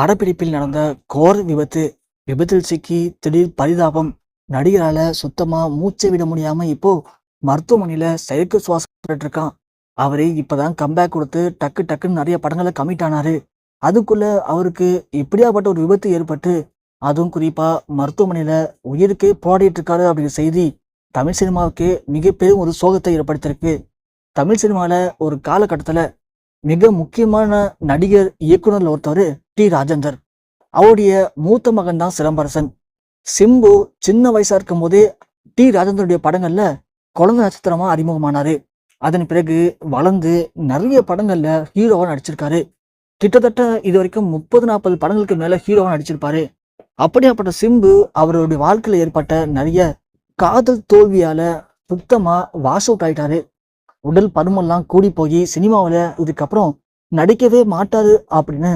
படப்பிடிப்பில் நடந்த கோர் விபத்து விபத்தில் சிக்கி திடீர் பரிதாபம் நடிகரால சுத்தமா மூச்சை விட முடியாம இப்போ மருத்துவமனையில செயற்கை சுவாசம் இருக்கான். அவரே இப்பதான் கம்பேக் கொடுத்து டக்கு டக்குன்னு நிறைய படங்களை கமிட் ஆனாரு. அதுக்குள்ள அவருக்கு இப்படியாப்பட்ட ஒரு விபத்து ஏற்பட்டு அதுவும் குறிப்பா மருத்துவமனையில உயிருக்கே போராடிட்டு இருக்காரு அப்படிங்கிற செய்தி தமிழ் சினிமாவுக்கு மிகப்பெரும் ஒரு சோகத்தை ஏற்படுத்தியிருக்கு. தமிழ் சினிமாவில் ஒரு காலகட்டத்தில் மிக முக்கியமான நடிகர் இயக்குனர்ல ஒருத்தவர் டி ராஜேந்தர். அவருடைய மூத்த மகன் தான் சிலம்பரசன். சிம்பு சின்ன வயசா இருக்கும் போதே டி ராஜேந்தருடைய படங்கள்ல குழந்தை நட்சத்திரமா அறிமுகமானாரு. அதன் பிறகு வளர்ந்து நிறைய படங்கள்ல ஹீரோவா நடிச்சிருக்காரு. கிட்டத்தட்ட இது வரைக்கும் முப்பது நாற்பது படங்களுக்கு மேல ஹீரோவா நடிச்சிருப்பாரு. அப்படியாப்பட்ட சிம்பு அவருடைய வாழ்க்கையில ஏற்பட்ட நிறைய காதல் தோல்வியால சுத்தமா வாஷ் அவுட் ஆயிட்டாரு. உடல் பருமெல்லாம் கூடி போய் சினிமாவில் இதுக்கப்புறம் நடிக்கவே மாட்டாரு அப்படின்னு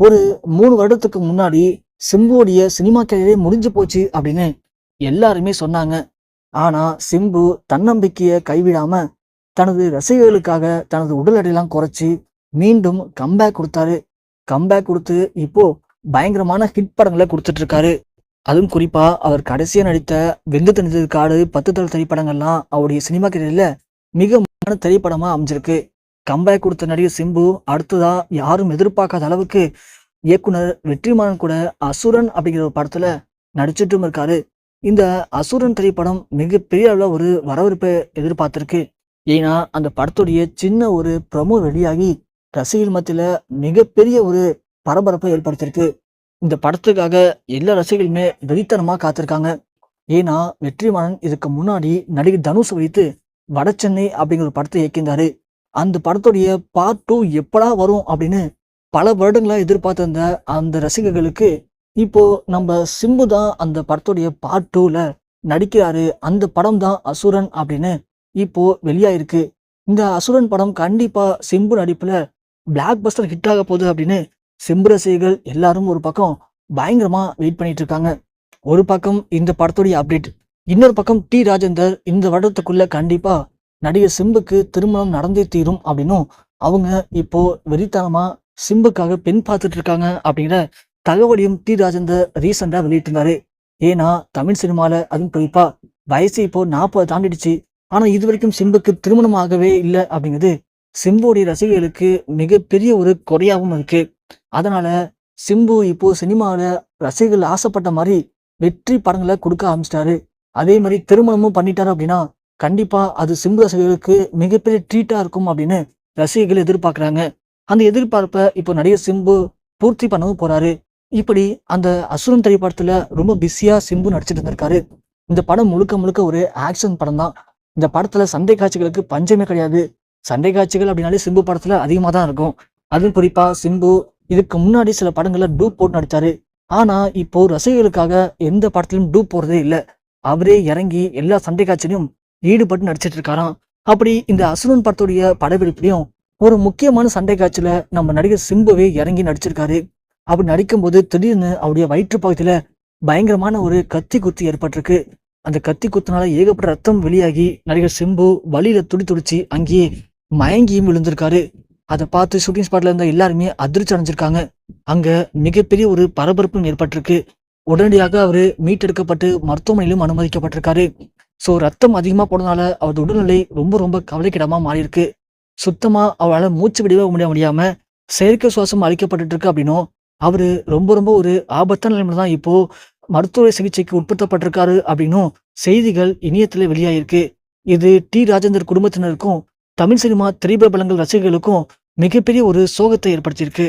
ஒரு மூணு வருடத்துக்கு முன்னாடி சிம்புவோடைய சினிமா கேரியரே முடிஞ்சு போச்சு அப்படின்னு எல்லாருமே சொன்னாங்க. ஆனா சிம்பு தன்னம்பிக்கையை கைவிடாம தனது ரசிகர்களுக்காக தனது உடல் எடையெல்லாம் குறைச்சி மீண்டும் கம்பேக் கொடுத்தாரு. கம்பேக் கொடுத்து இப்போ பயங்கரமான ஹிட் படங்களை கொடுத்துட்டு இருக்காரு அதுவும் குறிப்பா அவர் கடைசியா நடித்த வெந்து தனித்தது காடு பத்து தள திரைப்படங்கள்லாம் அவருடைய சினிமா கேரியர்ல மிக முக்கியமான திரைப்படமா அமைஞ்சிருக்கு. கம்பேக் கொடுத்த நடிகர் சிம்பு அடுத்ததா யாரும் எதிர்பார்க்காத அளவுக்கு இயக்குனர் வெற்றிமாறன் கூட அசுரன் அப்படிங்கிற ஒரு படத்துல நடிச்சிட்டும் இருக்காரு. இந்த அசுரன் திரைப்படம் மிகப்பெரிய அளவில் ஒரு வரவேற்பை எதிர்பார்த்திருக்கு. ஏன்னா அந்த படத்துடைய சின்ன ஒரு ப்ரமோ வெளியாகி ரசிகர் மத்தியில் மிகப்பெரிய ஒரு பரபரப்பை ஏற்படுத்தியிருக்கு. இந்த படத்துக்காக எல்லா ரசிகர்களுமே வெறித்தனமாக காத்திருக்காங்க. ஏன்னா வெற்றிமாறன் இதுக்கு முன்னாடி நடிகர் தனுஷ் வைத்து வடசென்னை அப்படிங்கிற ஒரு படத்தை இயக்கியிருந்தாரு. அந்த படத்துடைய பார்ட் டூ எப்படா வரும் அப்படின்னு பல வருடங்களாக எதிர்பார்த்திருந்த அந்த ரசிகர்களுக்கு இப்போ நம்ம சிம்பு தான் அந்த படத்துடைய பார்ட் டூவில் நடிக்கிறாரு. அந்த படம் தான் அசுரன் அப்படின்னு இப்போ வெளியாயிருக்கு. இந்த அசுரன் படம் கண்டிப்பாக சிம்பு நடிப்பில் பிளாக் பஸ்டர் ஹிட் ஆக போகுது அப்படின்னு சிம்பு ரசிகர்கள் எல்லாரும் ஒரு பக்கம் பயங்கரமாக வெயிட் பண்ணிட்டு இருக்காங்க. ஒரு பக்கம் இந்த படத்துடைய அப்டேட் இன்னொரு பக்கம் டி. ராஜேந்தர் இந்த வருடத்துக்குள்ள கண்டிப்பாக நடிகர் சிம்புக்கு திருமணம் நடந்தே தீரும் அப்படின்னும் அவங்க இப்போ வெறித்தனமா சிம்புக்காக பெண் பார்த்துட்டு இருக்காங்க அப்படிங்கிற தகவலையும் டி. ராஜேந்தர் ரீசெண்டாக வெளியிட்டிருந்தாரு. ஏன்னா தமிழ் சினிமாவில் அதுவும் குறிப்பாக வயசு இப்போ நாற்பது தாண்டிடுச்சு. ஆனால் இது வரைக்கும் சிம்புக்கு திருமணம் ஆகவே இல்லை அப்படிங்கிறது சிம்புடைய ரசிகர்களுக்கு மிகப்பெரிய ஒரு குறையாகவும் இருக்கு. அதனால சிம்பு இப்போ சினிமாவில் ரசிகர்கள் ஆசைப்பட்ட மாதிரி வெற்றி படங்களை கொடுக்க ஆரம்பிச்சிட்டாரு. அதே மாதிரி திருமணமும் பண்ணிட்டாரு அப்படின்னா கண்டிப்பா அது சிம்பு ரசிகர்களுக்கு மிகப்பெரிய ட்ரீட்டா இருக்கும் அப்படின்னு ரசிகர்கள் எதிர்பார்க்குறாங்க. அந்த எதிர்பார்ப்பை இப்போ நடிகர் சிம்பு பூர்த்தி பண்ணவும் போறாரு. இப்படி அந்த அசுரன் திரைப்படத்துல ரொம்ப பிஸியா சிம்பு நடிச்சிட்டு இருந்திருக்காரு. இந்த படம் முழுக்க முழுக்க ஒரு ஆக்ஷன் படம் தான். இந்த படத்துல சண்டை காட்சிகளுக்கு பஞ்சமே கிடையாது. சண்டை காட்சிகள் அப்படின்னாலே சிம்பு படத்துல அதிகமாக தான் இருக்கும். அதுவும் குறிப்பா சிம்பு இதுக்கு முன்னாடி சில படங்கள்ல டூப் போட்டு நடித்தாரு ஆனா இப்போ ரசிகர்களுக்காக எந்த படத்திலும் டூப் போடுறதே இல்லை. அவரே இறங்கி எல்லா சண்டை காட்சியிலும் ஈடுபட்டு நடிச்சிட்டு இருக்காராம் அப்படி இந்த அசுரன் படத்துடைய படப்பிடிப்புலையும் ஒரு முக்கியமான சண்டை காட்சியில நம்ம நடிகர் சிம்புவே இறங்கி நடிச்சிருக்காரு. அப்படி நடிக்கும்போது திடீர்னு அவருடைய வயிற்று பகுதியில பயங்கரமான ஒரு கத்தி குத்து ஏற்பட்டிருக்கு. அந்த கத்தி குத்துனால ஏகப்பட்ட ரத்தம் வெளியாகி நடிகர் சிம்பு வலியில துடி துடிச்சு அங்கேயே மயங்கியும் விழுந்திருக்காரு. அதை பார்த்து ஷூட்டிங் ஸ்பாட்ல இருந்த எல்லாருமே அதிர்ச்சி அடைஞ்சிருக்காங்க. அங்க மிகப்பெரிய ஒரு பரபரப்பும் ஏற்பட்டிருக்கு. உடனடியாக அவரு மீட்டெடுக்கப்பட்டு மருத்துவமனையிலும் அனுமதிக்கப்பட்டிருக்காரு. ஸோ ரத்தம் அதிகமாக போனதுனால அவரது உடல்நிலை ரொம்ப ரொம்ப கவலைக்கிடமாக மாறியிருக்கு. சுத்தமாக அவரால் மூச்சு விடவே முடிய முடியாமல் செயற்கை சுவாசம் அளிக்கப்பட்டு இருக்கு அப்படின்னும் அவர் ரொம்ப ரொம்ப ஒரு ஆபத்தான நிலைமையில தான் இப்போ மருத்துவ சிகிச்சைக்கு உட்படுத்தப்பட்டிருக்காரு அப்படின்னும் செய்திகள் இணையத்தில் வெளியாயிருக்கு. இது டி. ராஜேந்தர் குடும்பத்தினருக்கும் தமிழ் சினிமா திரைப்பட பலங்கள் ரசிகர்களுக்கும் மிகப்பெரிய ஒரு சோகத்தை ஏற்படுத்தியிருக்கு.